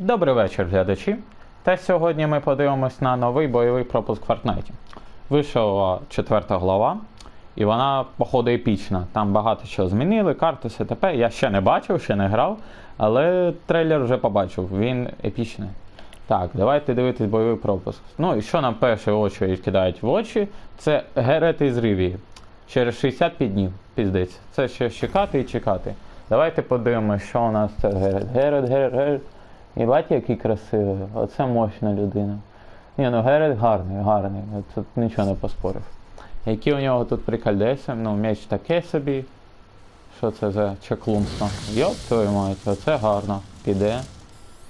Добрий вечір, глядачі. Та сьогодні ми подивимось на новий бойовий пропуск в Fortnite. Вийшла четверта глава, і вона, походу, епічна. Там багато чого змінили, карти, все таке. Я ще не бачив, ще не грав, але трейлер вже побачив, він епічний. Так, давайте дивитись бойовий пропуск. Ну і що нам першу очередь кидають в очі, це Герет із Рівії. Через 65 днів, піздець. Це ще чекати і чекати. Давайте подивимося, що у нас це Герет. Герет, Герет, Герет. І бачите, який красивий. Оце мощна людина. Ні, ну Герет гарний, гарний. Тут нічого не поспорив. Які у нього тут прикольдеси? Ну, м'яч таке собі. Що це за чаклунство? Йоп, твою мать, оце гарно. Піде.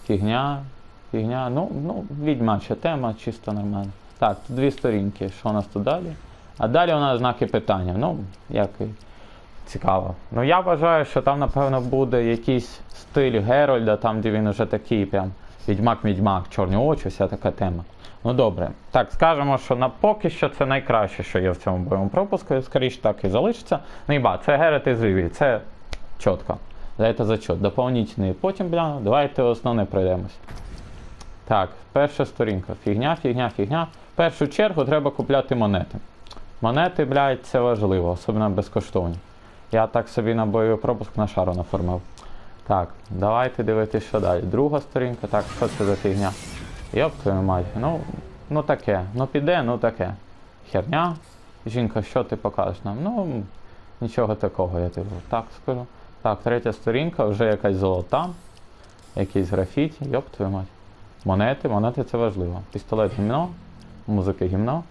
Фігня, фігня. Ну, ну, відьмача тема, чисто нормально. Так, тут дві сторінки. Що у нас тут далі? А далі у нас знаки питання. Ну, як і цікаво. Ну я вважаю, що там, напевно, буде якийсь стиль Герольда, там, де він уже такий прям відьмак-відьмак, чорні очі, вся така тема. Ну добре. Так, скажемо, що на поки що це найкраще, що є в цьому бойовому пропуску, і скоріше так і залишиться. Ну і ба, це Герет із Рівії, це чітко. Це зачет. Доповнительний. Потім гляну. Давайте основне пройдемось. Так, перша сторінка. Фігня, фігня, фігня. В першу чергу треба купляти монети. Монети, блядь, це важливо, особливо безкоштовні. Я так собі на бойовий пропуск на шару наформив. Так, давайте дивитися, що далі. Друга сторінка. Так, що це за фігня? Йоп твою мать. Ну, ну таке. Ну піде, ну таке. Херня. Жінка, що ти покажеш нам? Ну, нічого такого, я тобі так скажу. Так, третя сторінка, вже якась золота. Якийсь графіті. Йоп твою мать. Монети, монети це важливо. Пістолет гімно, музика гімно,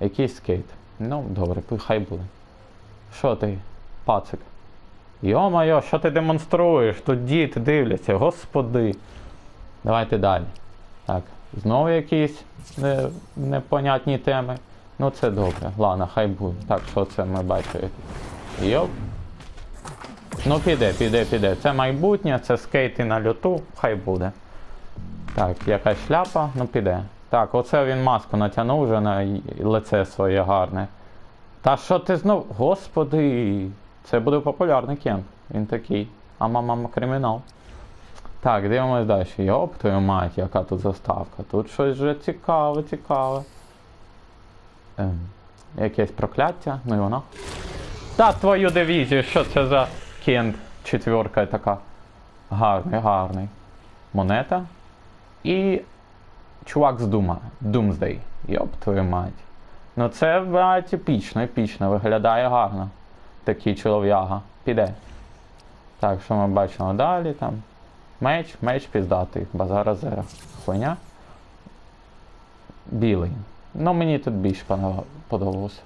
якийсь скейт. Ну, добре, хай буде. Що ти, пацик? Йо-моє, що ти демонструєш? Тут діти дивляться, господи. Давайте далі. Так, знову якісь не, непонятні теми. Ну це добре. Ладно, хай буде. Так, що це ми бачимо? Йоп. Ну піде, піде, піде. Це майбутнє, це скейти на льоту, хай буде. Так, якась шляпа, ну піде. Так, оце він маску натягнув вже на лице своє гарне. Та що ти знов? Господи, це буде популярний кент. Він такий. Ама мама кримінал. Так, дивимось далі. Йоп, твою мать, яка тут заставка. Тут щось вже цікаве, цікаве. Ем, якесь прокляття, ну і воно. Та твою дивізію, що це за кент четверка така. Гарний, гарний. Монета. І чувак з Дума. Doomsday. Йоп, твою мать. Ну це блядь, епічно, епічно, виглядає гарно. Такий чолов'яга. Піде. Так, що ми бачимо далі там. Меч, меч піздатий, базара зера. Хуйня. Білий. Ну мені тут більш пона- подобалося.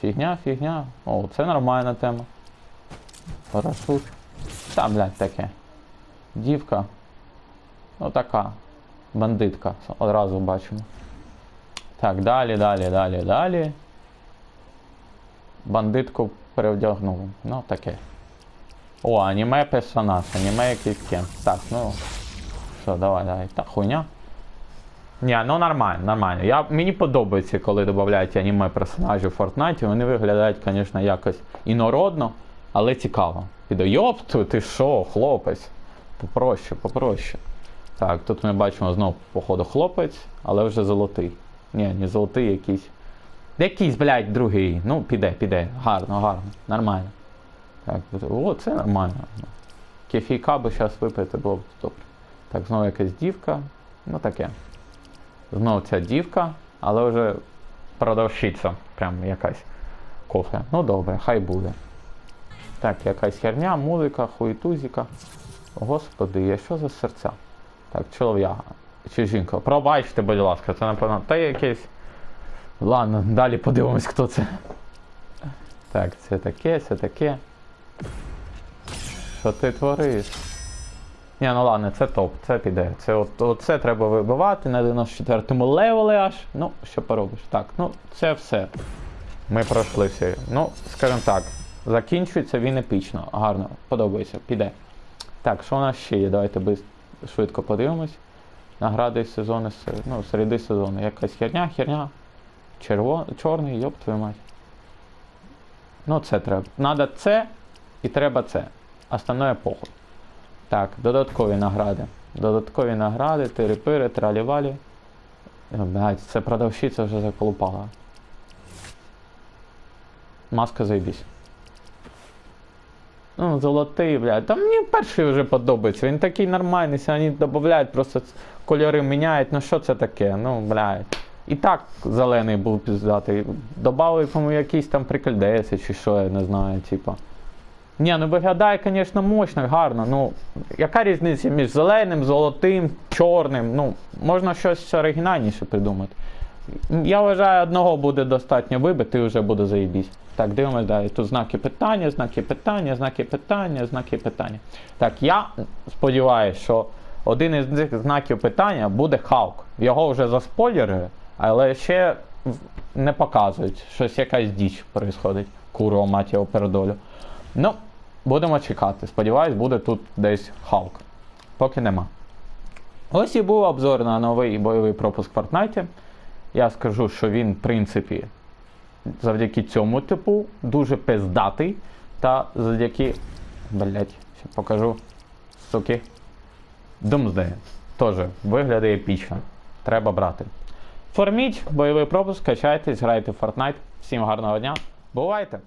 Фігня, фігня. О, це нормальна тема. Парашут. Там, блядь, таке. Дівка. Ну така. Бандитка. Одразу бачимо. Так, далі, далі, далі, далі. Бандитку перевдягнули. Ну, таке. О, аніме персонаж, аніме якийсь кем. Так, ну. Що, давай, давай. Та хуйня. Ні, ну нормально, нормально. Я, мені подобається, коли додають аніме персонажів в Fortnite. Вони виглядають, звісно, якось інородно, але цікаво. Піду, йопту, ти що, хлопець? Попроще, попроще. Так, тут ми бачимо знову, походу, хлопець, але вже золотий. Ні, не золотий якийсь. Якийсь, блядь, другий. Ну, піде, піде. Гарно, гарно. Нормально. Так, о, це нормально. Кефійка би зараз випити було б добре. Так, знову якась дівка. Ну таке. Знову ця дівка, але вже продавщиця. Прям якась кофе. Ну добре, хай буде. Так, якась херня, музика, хуйтузіка. Господи, я що за серця? Так, чолов'яга. Чи жінка? Пробачте, будь ласка, це напевно. Та якесь. Ладно, далі подивимось, хто це. Так, це таке, це таке. Що ти твориш? Ні, ну ладно, це топ, це піде. Це от, от це треба вибивати на 94-му левелі аж. Ну, що поробиш? Так, ну це все. Ми пройшли все. Ну, скажімо так, закінчується він епічно. Гарно, подобається, піде. Так, що у нас ще є? Давайте швидко подивимось. Награди сезону, ну, середи сезону. Якась херня, херня. Черво... Чорний, йоп твою мать. Ну, це треба. Надо це і треба це. Остальное похуй. Так, додаткові награди. Додаткові награди, тири-пири, тралі-валі. Е, Блядь, це продавщиця вже заколупала. Маска заєбісь. Ну, золотий, блядь. Та мені перший вже подобається. Він такий нормальний, вони додають, просто кольори міняють. Ну що це таке? Ну, блядь. І так зелений був піздатий. Добавили, по-моєму, якийсь там прикольдеси чи що, я не знаю, типа. Ні, ну виглядає, звісно, мощно, гарно. Ну, яка різниця між зеленим, золотим, чорним? Ну, можна щось оригінальніше придумати. Я вважаю, одного буде достатньо вибити, і вже буде заєбісь. Так, дивимось далі. Тут знаки питання, знаки питання, знаки питання, знаки питання. Так, я сподіваюся, що один із цих знаків питання буде Халк. Його вже заспойлерили, але ще не показують. Щось якась діч происходить. Курва мать його передолю. Ну, будемо чекати. Сподіваюсь, буде тут десь Халк. Поки нема. Ось і був обзор на новий бойовий пропуск в Fortnite. Я скажу, що він, в принципі, завдяки цьому типу дуже пиздатий. Та завдяки. Блять, ще покажу. Суки. Doomsday. Теж виглядає епічно. Треба брати. Форміть бойовий пропуск, качайтесь, грайте в Fortnite. Всім гарного дня. Бувайте!